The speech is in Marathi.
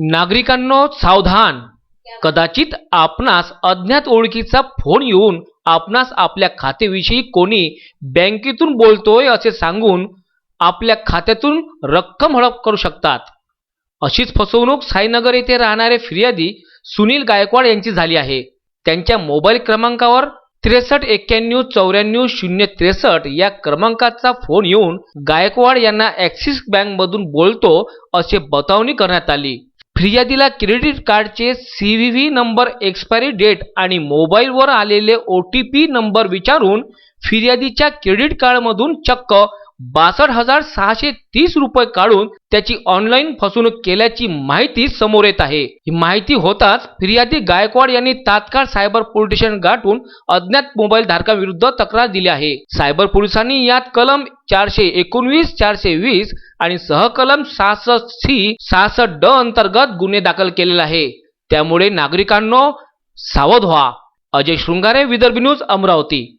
नागरिकांनो सावधान. कदाचित आपणास अज्ञात ओळखीचा फोन येऊन आपणास आपल्या खात्याविषयी कोणी बँकेतून बोलतोय असे सांगून आपल्या खात्यातून रक्कम हडप करू शकतात. अशीच फसवणूक साईनगर येथे राहणारे फिर्यादी सुनील गायकवाड यांची झाली आहे. त्यांच्या मोबाईल क्रमांकावर त्रेसष्ट एक्क्याण्णव चौऱ्याण्णव शून्य त्रेसष्ट या क्रमांकाचा फोन येऊन गायकवाड यांना ॲक्सिस बँकमधून बोलतो असे बतावणी करण्यात आली. फिर्यादीला क्रेडिट कार्डचे C V V number expiry date आणि मोबाईलवर आलेले ओ टी पी नंबर विचारून फिर्यादीच्या क्रेडिट कार्डमधून चक्क बासष्ट हजार सहाशे तीस रुपये काढून त्याची ऑनलाईन फसवणूक केल्याची माहिती समोर येत आहे. ही माहिती होताच फिर्यादी गायकवाड यांनी तात्काळ सायबर पोलीस स्टेशन गाठून अज्ञात मोबाईल धारकाविरुद्ध तक्रार दिली आहे. सायबर पोलिसांनी यात कलम चारशे एकोणवीस चारशे वीस आणि सहकलम सहासष्ट सी सहासष्ट ड अंतर्गत गुन्हे दाखल केलेला आहे. त्यामुळे नागरिकांनो सावध व्हा. अजय शृंगारे विदर्भ न्यूज अमरावती.